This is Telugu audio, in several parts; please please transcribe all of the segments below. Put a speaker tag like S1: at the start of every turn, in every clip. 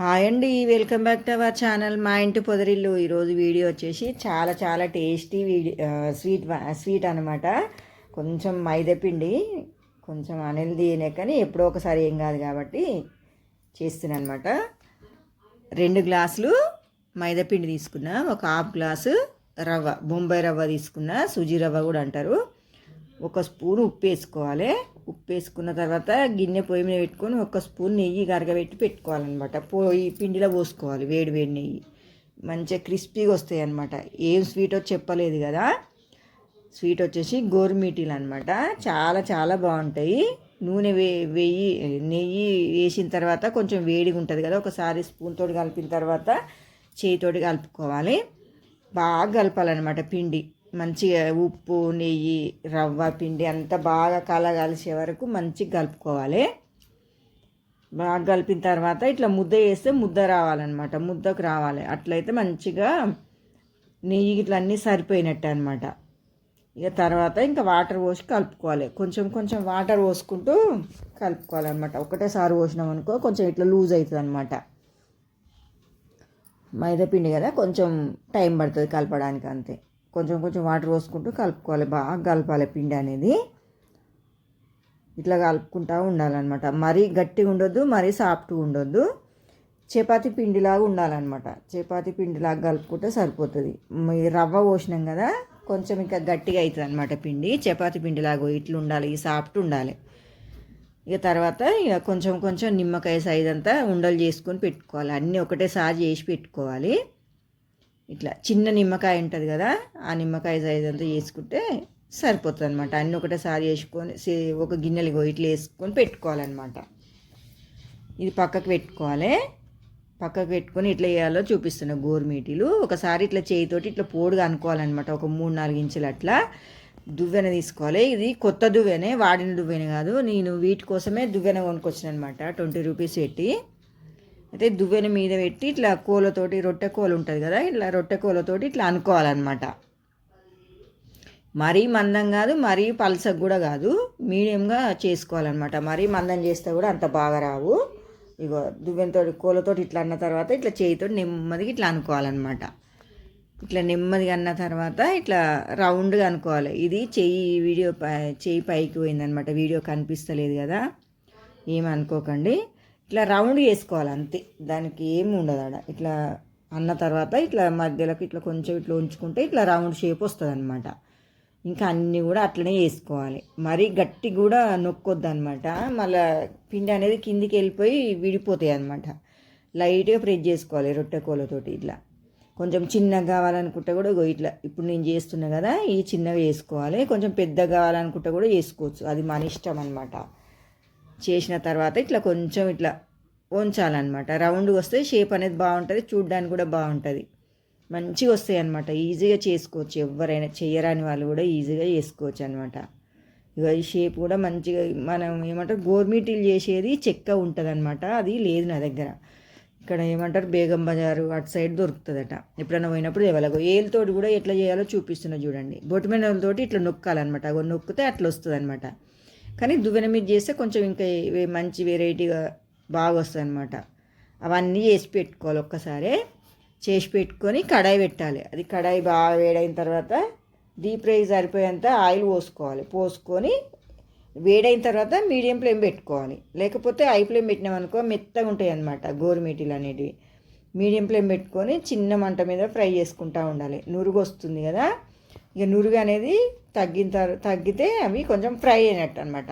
S1: హాయ్ అండి welcome back to our channel. మా ఇంటి పొదరిల్లు ఈరోజు వీడియో వచ్చేసి చాలా చాలా టేస్టీ వీడియో స్వీట్ స్వీట్ అనమాట కొంచెం మైదపిండి కొంచెం అనిల్ తీయనే కానీ ఎప్పుడో ఒకసారి ఏం కాదు కాబట్టి చేస్తున్నాను అనమాట రెండు గ్లాసులు మైదాపిండి తీసుకున్నా ఒక హాఫ్ గ్లాసు రవ్వ బొంబాయి రవ్వ తీసుకున్నా సుజీ రవ్వ కూడా అంటారు. ఒక స్పూన్ ఉప్పు వేసుకోవాలి. ఉప్పు వేసుకున్న తర్వాత గిన్నె పొయ్యి మీద పెట్టుకొని ఒక స్పూన్ నెయ్యి గరగబెట్టి పెట్టుకోవాలన్నమాట. పోయి పిండిలో పోసుకోవాలి వేడి వేడి నెయ్యి. మంచిగా క్రిస్పీగా వస్తాయి అనమాట ఏం స్వీట్ వచ్చి చెప్పలేదు కదా. స్వీట్ వచ్చేసి గోరుమీటీలు అనమాట చాలా చాలా బాగుంటాయి. నూనె వే వేయి నెయ్యి వేసిన తర్వాత కొంచెం వేడిగా ఉంటుంది కదా. ఒకసారి స్పూన్ తోటి కలిపిన తర్వాత చేయితోటి కలుపుకోవాలి. బాగా కలపాలన్నమాట పిండి. మంచిగా ఉప్పు నెయ్యి రవ్వ పిండి అంతా బాగా కలగలిసే వరకు మంచిగా కలుపుకోవాలి. బాగా కలిపిన తర్వాత ఇట్లా ముద్ద వేస్తే ముద్ద రావాలన్నమాట. ముద్దకు రావాలి. అట్లయితే మంచిగా నెయ్యి ఇట్లా అన్నీ సరిపోయినట్టు అనమాట ఇక తర్వాత ఇంకా వాటర్ పోసి కలుపుకోవాలి. కొంచెం కొంచెం వాటర్ పోసుకుంటూ కలుపుకోవాలన్నమాట. ఒకటేసారి పోసినాం అనుకో కొంచెం ఇట్లా లూజ్ అవుతుంది అనమాట మైదా పిండి కదా కొంచెం టైం పడుతుంది కలపడానికి అంతే. కొంచెం కొంచెం వాటర్ పోసుకుంటూ కలుపుకోవాలి. బాగా కలపాలి పిండి అనేది. ఇట్లా కలుపుకుంటూ ఉండాలన్నమాట. మరీ గట్టిగా ఉండొద్దు మరీ సాఫ్ట్గా ఉండొద్దు. చపాతి పిండిలాగా ఉండాలన్నమాట. చపాతి పిండిలాగా కలుపుకుంటే సరిపోతుంది. రవ్వ పోసినాం కదా కొంచెం ఇంకా గట్టిగా అవుతుంది అనమాట పిండి. చపాతి పిండిలాగా ఇట్లా ఉండాలి సాఫ్ట్ ఉండాలి. ఇక తర్వాత ఇక కొంచెం కొంచెం నిమ్మకాయ సైజ్ అంతా ఉండలు చేసుకొని పెట్టుకోవాలి. అన్నీ ఒకటేసారి చేసి పెట్టుకోవాలి. ఇట్లా చిన్న నిమ్మకాయ ఉంటుంది కదా ఆ నిమ్మకాయ సైజ్ అంతా చేసుకుంటే సరిపోతుంది అనమాట అన్ని ఒకటేసారి వేసుకొని ఒక గిన్నెలు ఇట్లా వేసుకొని పెట్టుకోవాలన్నమాట. ఇది పక్కకు పెట్టుకోవాలి. పక్కకు పెట్టుకొని ఇట్లా వేయాలో చూపిస్తున్నా గోరుమీటీలు ఒకసారి ఇట్లా చేయితోటి ఇట్లా పోడుగా అనుకోవాలన్నమాట ఒక మూడు నాలుగు ఇంచులు అట్లా. దువ్వెన తీసుకోవాలి. ఇది కొత్త దువ్వెనే వాడిన దువ్వెన కాదు. నేను వీటి కోసమే దువ్వెన కొనుక్కొచ్చిన అనమాట ట్వంటీ రూపీస్ పెట్టి. అయితే దువ్వెన మీద పెట్టి ఇట్లా కోలతోటి రొట్టె కోలు ఉంటుంది కదా ఇట్లా రొట్టె కోలతోటి ఇట్లా అనుకోవాలన్నమాట. మరీ మందం కాదు మరీ పలసకు కూడా కాదు మీడియంగా చేసుకోవాలన్నమాట. మరీ మందం చేస్తే కూడా అంత బాగా రావు. ఇగో దువ్వెనతో కోలతో ఇట్లా అన్న తర్వాత ఇట్లా చేయితో నెమ్మదిగా ఇట్లా అనుకోవాలన్నమాట. ఇట్లా నెమ్మదిగా అన్న తర్వాత ఇట్లా రౌండ్గా అనుకోవాలి. ఇది చెయ్యి వీడియో చెయ్యి పైకి పోయిందనమాట వీడియో కనిపిస్తలేదు కదా ఏమనుకోకండి ఇట్లా రౌండ్ చేసుకోవాలి అంతే. దానికి ఏమి ఉండదు ఆడ. ఇట్లా అన్న తర్వాత ఇట్లా మధ్యలోకి ఇట్లా కొంచెం ఇట్లా ఉంచుకుంటే ఇట్లా రౌండ్ షేప్ వస్తుంది అనమాట ఇంకా అన్నీ కూడా అట్లనే వేసుకోవాలి మరీ గట్టి కూడా నొక్కొద్దు అనమాట మళ్ళీ పిండి అనేది కిందికి వెళ్ళిపోయి విడిపోతాయి అనమాట లైట్గా ప్రెస్ చేసుకోవాలి రొట్టె కోలతోటి ఇట్లా. కొంచెం చిన్నగా కావాలనుకుంటే కూడా ఇట్లా. ఇప్పుడు నేను చేస్తున్నా కదా ఈ చిన్నగా వేసుకోవాలి కొంచెం పెద్దగా కావాలనుకుంటే కూడా వేసుకోవచ్చు అది మన ఇష్టం అనమాట చేసిన తర్వాత ఇట్లా కొంచెం ఇట్లా ఉంచాలన్నమాట. రౌండ్గా వస్తే షేప్ అనేది బాగుంటుంది చూడ్డానికి కూడా బాగుంటుంది. మంచిగా వస్తాయి అనమాట ఈజీగా చేసుకోవచ్చు. ఎవరైనా చేయరాని వాళ్ళు కూడా ఈజీగా చేసుకోవచ్చు అనమాట ఇక ఈ షేప్ కూడా మంచిగా మనం ఏమంటారు గోర్మిటీలు చేసేది చెక్క ఉంటుంది అనమాట అది లేదు నా దగ్గర. ఇక్కడ ఏమంటారు బేగం బజారు అటు సైడ్ దొరుకుతుందట. ఎప్పుడైనా పోయినప్పుడు ఎవరిగో ఏళ్ళతోటి కూడా ఎట్లా చేయాలో చూపిస్తున్నా చూడండి. బొట్టుమినలతోటి ఇట్లా నొక్కాలన్నమాట. అవి నొక్కితే అట్లా వస్తుంది అనమాట కానీ దువ్వెన మీద చేస్తే కొంచెం ఇంకా మంచి వెరైటీగా బాగా వస్తుంది అనమాట అవన్నీ చేసి పెట్టుకోవాలి ఒక్కసారి. చేసి పెట్టుకొని కడాయి పెట్టాలి. అది కడాయి బాగా వేడైన తర్వాత డీప్ ఫ్రై సరిపోయేంత ఆయిల్ పోసుకోవాలి. పోసుకొని వేడైన తర్వాత మీడియం ఫ్లేమ్ పెట్టుకోవాలి. లేకపోతే హై ఫ్లేమ్ పెట్టినామనుకో మెత్తగా ఉంటాయి అనమాట గోరుమీటీలు అనేటివి. మీడియం ఫ్లేమ్ పెట్టుకొని చిన్న మంట మీద ఫ్రై చేసుకుంటూ ఉండాలి. నురుగు వస్తుంది కదా. ఇక నురుగు అనేది తగ్గిన తర్వాత తగ్గితే అవి కొంచెం ఫ్రై అయినట్టు అనమాట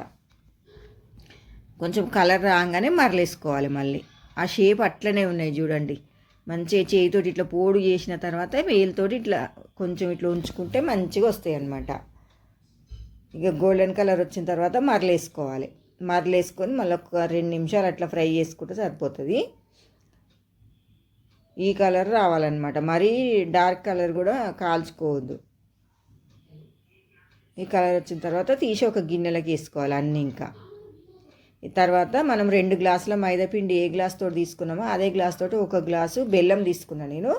S1: కొంచెం కలర్ రాగానే మరలేసుకోవాలి మళ్ళీ. ఆ షేప్ అట్లనే ఉన్నాయి చూడండి. మంచిగా చేయితోటి ఇట్లా పోడు చేసిన తర్వాత వేలుతోటి ఇట్లా కొంచెం ఇట్లా ఉంచుకుంటే మంచిగా వస్తాయి అన్నమాట. ఇక గోల్డెన్ కలర్ వచ్చిన తర్వాత మరలేసుకోవాలి. మరలేసుకొని మళ్ళీ ఒక రెండు నిమిషాలు అట్లా ఫ్రై చేసుకుంటే సరిపోతుంది. ఈ కలర్ రావాలన్నమాట. మరీ డార్క్ కలర్ కూడా కాల్చుకోవద్దు. ఈ కలర్ వచ్చిన తర్వాత తీసి ఒక గిన్నెలోకి వేసుకోవాలి అన్నీ ఇంకా. తర్వాత మనం రెండు గ్లాసుల మైదా పిండి ఏ గ్లాస్ తోటి తీసుకున్నామో అదే గ్లాస్ తోటి ఒక గ్లాసు బెల్లం తీసుకున్నాను నేను.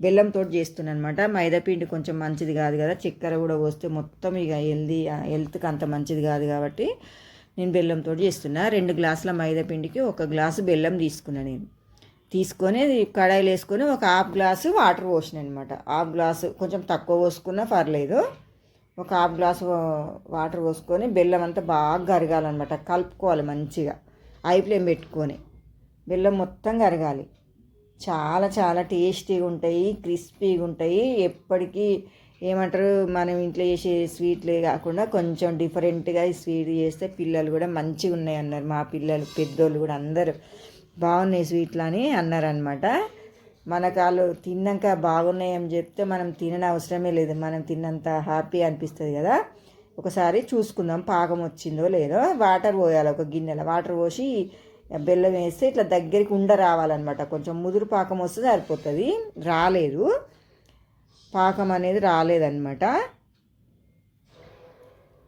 S1: బెల్లంతో చేస్తున్నాను అనమాట మైదా పిండి కొంచెం మంచిది కాదు కదా. చక్కెర కూడా పోస్తే మొత్తం ఇక హెల్దీ హెల్త్కి అంత మంచిది కాదు కాబట్టి నేను బెల్లంతో చేస్తున్నా. రెండు గ్లాసుల మైదా పిండికి ఒక గ్లాసు బెల్లం తీసుకున్నాను నేను. తీసుకొని కడాయిలు వేసుకొని ఒక హాఫ్ గ్లాసు వాటర్ పోసిన అనమాట హాఫ్ గ్లాసు కొంచెం తక్కువ పోసుకున్నా పర్లేదు. ఒక హాఫ్ గ్లాసు వాటర్ పోసుకొని బెల్లం అంతా బాగా కరగాలన్నమాట. కలుపుకోవాలి మంచిగా. హై ఫ్లేమ్ పెట్టుకొని బెల్లం మొత్తం కరగాలి. చాలా చాలా టేస్టీగా ఉంటాయి క్రిస్పీగా ఉంటాయి. ఎప్పటికీ ఏమంటారు మనం ఇంట్లో చేసే స్వీట్లే కాకుండా కొంచెం డిఫరెంట్గా స్వీట్ చేస్తే పిల్లలు కూడా మంచిగా ఉన్నాయి అన్నారు మా పిల్లలు పెద్దోళ్ళు కూడా అందరూ. బాగున్నాయి స్వీట్లు అని అన్నారనమాట మనకు వాళ్ళు తిన్నాక బాగున్నాయని చెప్తే మనం తినని అవసరమే లేదు. మనం తిన్నంత హ్యాపీ అనిపిస్తుంది కదా. ఒకసారి చూసుకుందాం పాకం వచ్చిందో లేదో. వాటర్ పోయాలి ఒక గిన్నెలో. వాటర్ పోసి బెల్లం వేస్తే ఇట్లా దగ్గరికి ఉండ రావాలన్నమాట. కొంచెం ముదురు పాకం వస్తే సరిపోతుంది. రాలేదు. పాకం అనేది రాలేదన్నమాట.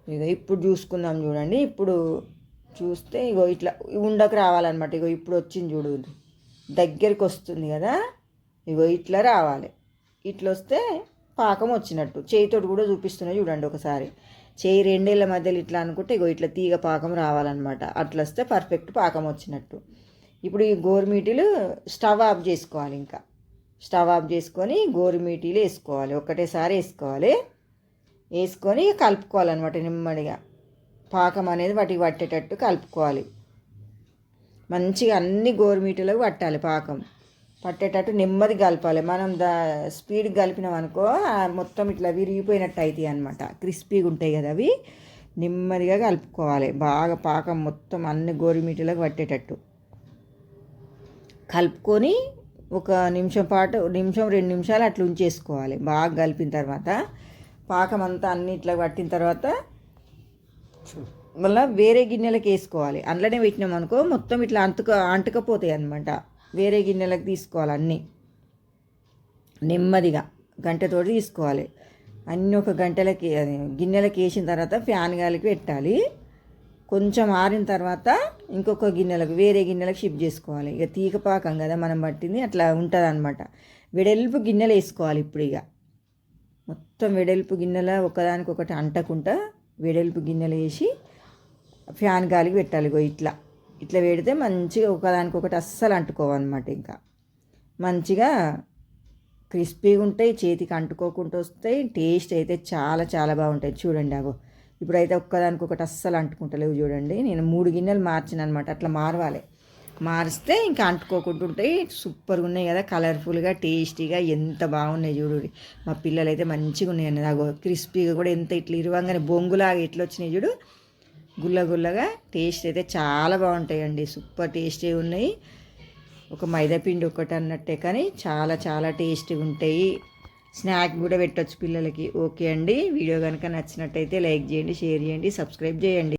S1: ఇక ఇప్పుడు చూసుకుందాం చూడండి. ఇప్పుడు చూస్తే ఇగో ఇట్లా ఉండకు రావాలన్నమాట. ఇగో ఇప్పుడు వచ్చింది చూడు. దగ్గరికి వస్తుంది కదా. ఇగో ఇట్లా రావాలి. ఇట్లా వస్తే పాకం వచ్చినట్టు. చేయితోటి కూడా చూపిస్తున్నా చూడండి ఒకసారి. చేయి రెండేళ్ళ మధ్యలో ఇట్లా అనుకుంటే ఇగో ఇట్లా తీగ పాకం రావాలన్నమాట. అట్లా వస్తే పర్ఫెక్ట్ పాకం వచ్చినట్టు. ఇప్పుడు ఈ గోరుమీటీలు స్టవ్ ఆఫ్ చేసుకోవాలి ఇంకా. స్టవ్ ఆఫ్ చేసుకొని గోరుమీటీలు వేసుకోవాలి. ఒకటేసారి వేసుకోవాలి. వేసుకొని కలుపుకోవాలన్నమాట నెమ్మదిగా. పాకం అనేది వాటికి పట్టేటట్టు కలుపుకోవాలి. మంచిగా అన్ని గోరుమీటలకు పట్టాలి పాకం. పట్టేటట్టు నెమ్మది కలపాలి. మనం దా స్పీడ్ కలిపినాం అనుకో మొత్తం ఇట్లా విరిగిపోయినట్టు అవుతాయి అనమాట క్రిస్పీగా ఉంటాయి కదా అవి. నెమ్మదిగా కలుపుకోవాలి. బాగా పాకం మొత్తం అన్ని గోరుమీటలకు పట్టేటట్టు. కలుపుకొని ఒక నిమిషం పాటు నిమిషం రెండు నిమిషాలు అట్లా ఉంచేసుకోవాలి. బాగా కలిపిన తర్వాత పాకం అంతా అన్ని ఇట్లా పట్టిన తర్వాత మళ్ళీ వేరే గిన్నెలకు వేసుకోవాలి. అందులోనే పెట్టినాం అనుకో మొత్తం ఇట్లా అంటుక అంటుకపోతాయి అనమాట వేరే గిన్నెలకు తీసుకోవాలి అన్నీ. నెమ్మదిగా గంటతోటి తీసుకోవాలి. అన్నీ ఒక గంటలకి అది గిన్నెలకి వేసిన తర్వాత ఫ్యాన్ గాలికి పెట్టాలి. కొంచెం ఆరిన తర్వాత ఇంకొక గిన్నెలకు వేరే గిన్నెలకు షిఫ్ట్ చేసుకోవాలి. ఇక తీగపాకం కదా మనం పట్టింది అట్లా ఉంటుంది అనమాట వెడల్పు గిన్నెలు వేసుకోవాలి ఇప్పుడు ఇక. మొత్తం వెడల్పు గిన్నెల ఒకదానికొకటి అంటకుండా వెడల్పు గిన్నెలు వేసి ఫ్యాన్ గాలికి పెట్టాలి ఇగో ఇట్లా. ఇట్లా పెడితే మంచిగా ఒకదానికొకటి అస్సలు అంటుకోవన్నమాట ఇంకా. మంచిగా క్రిస్పీగా ఉంటాయి చేతికి అంటుకోకుండా వస్తాయి టేస్ట్ అయితే చాలా చాలా బాగుంటాయి. చూడండి అగో ఇప్పుడైతే ఒక్కదానికొకటి అస్సలు అంటుకుంటలేవు చూడండి. నేను మూడు గిన్నెలు మార్చాను అనమాట అట్లా మారవాలి. మారిస్తే ఇంకా అంటుకోకుండా ఉంటాయి. సూపర్గా ఉన్నాయి కదా కలర్ఫుల్గా టేస్టీగా ఎంత బాగున్నాయి చూడు. మా పిల్లలు అయితే మంచిగా ఉన్నాయి అన్నది అగో క్రిస్పీగా కూడా ఎంత ఇట్లా ఇరువంగానే బొంగులాగా ఎట్లా వచ్చినాయి చూడు. గుల్ల గుల్లగా టేస్ట్ అయితే చాలా బాగుంటాయండి. సూపర్ టేస్టీ ఉన్నాయి. ఒక మైదాపిండి ఒకటి అన్నట్టే కానీ చాలా చాలా టేస్టీగా ఉంటాయి. స్నాక్ కూడా పెట్టచ్చు పిల్లలకి. ఓకే అండి. వీడియో కనుక నచ్చినట్టయితే లైక్ చేయండి షేర్ చేయండి సబ్స్క్రైబ్ చేయండి.